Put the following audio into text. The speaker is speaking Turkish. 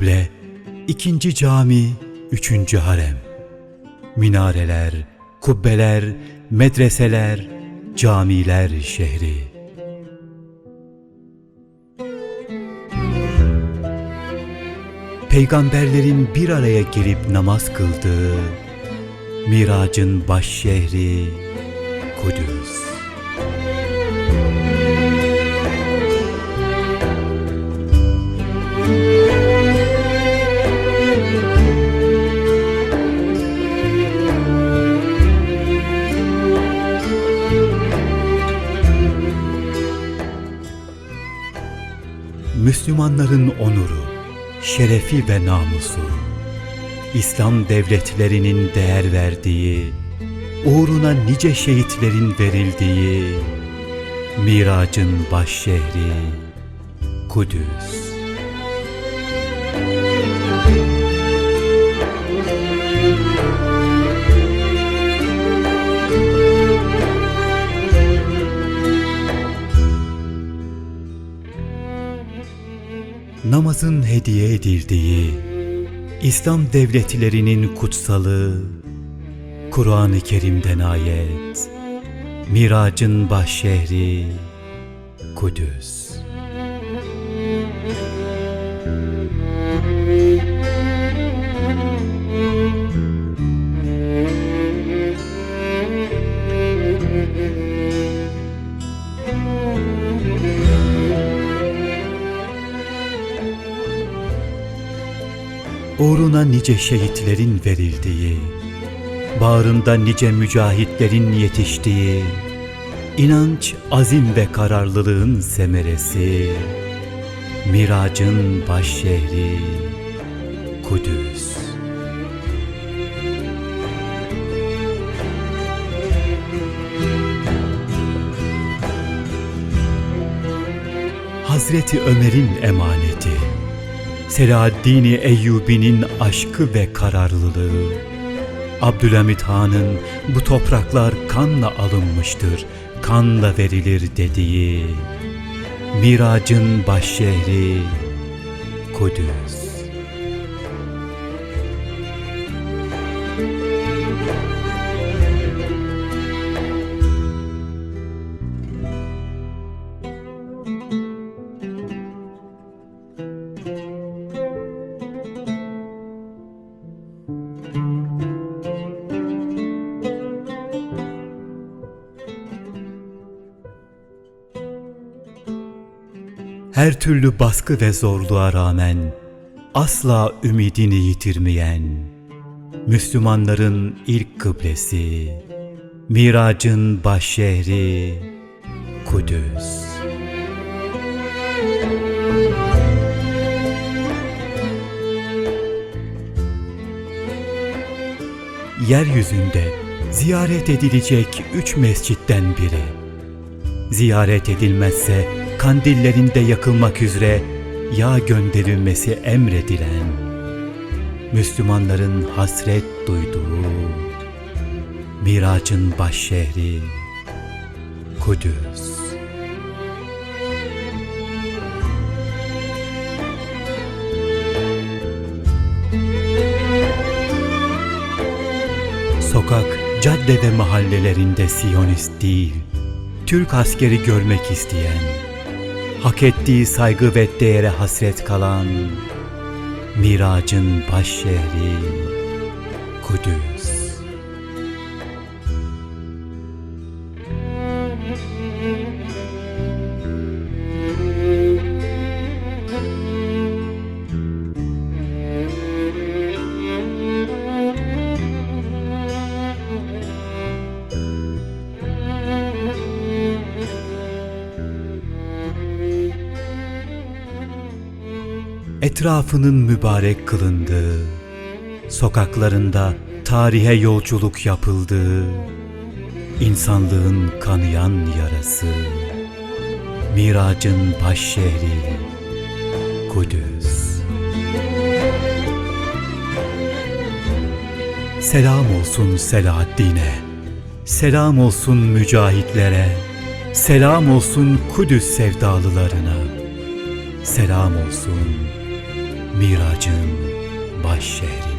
kıble, ikinci cami, üçüncü harem. Minareler, kubbeler, medreseler, camiler şehri. Peygamberlerin bir araya gelip namaz kıldığı, Miracın baş şehri Kudüs. Müslümanların onuru, şerefi ve namusu, İslam devletlerinin değer verdiği, uğruna nice şehitlerin verildiği, Miracın baş şehri Kudüs. Namazın hediye edildiği, İslam devletlerinin kutsalı, Kur'an-ı Kerim'den ayet, Miracın baş şehri Kudüs. Uğruna nice şehitlerin verildiği, bağrında nice mücahitlerin yetiştiği, inanç, azim ve kararlılığın semeresi, Miracın baş şehri Kudüs. Hazreti Ömer'in emaneti, Selahaddin Eyyubi'nin aşkı ve kararlılığı, Abdülhamit Han'ın bu topraklar kanla alınmıştır, kanla verilir dediği, Miracın baş şehri Kudüs. Her türlü baskı ve zorluğa rağmen asla ümidini yitirmeyen Müslümanların ilk kıblesi, Miracın baş şehri Kudüs. Yeryüzünde ziyaret edilecek üç mescitten biri. Ziyaret edilmezse kandillerinde yakılmak üzere yağ gönderilmesi emredilen, Müslümanların hasret duyduğu, Miracın baş şehri Kudüs. Sokak, cadde ve mahallelerinde Siyonist değil, Türk askeri görmek isteyen, hak ettiği saygı ve değere hasret kalan Miracın baş şehri Kudüs. Etrafının mübarek kılındığı, sokaklarında tarihe yolculuk yapıldığı, insanlığın kanayan yarası, Miracın baş şehri Kudüs. Selam olsun Selahaddin'e, selam olsun mücahitlere, selam olsun Kudüs sevdalılarına, selam olsun Miracın baş şehri.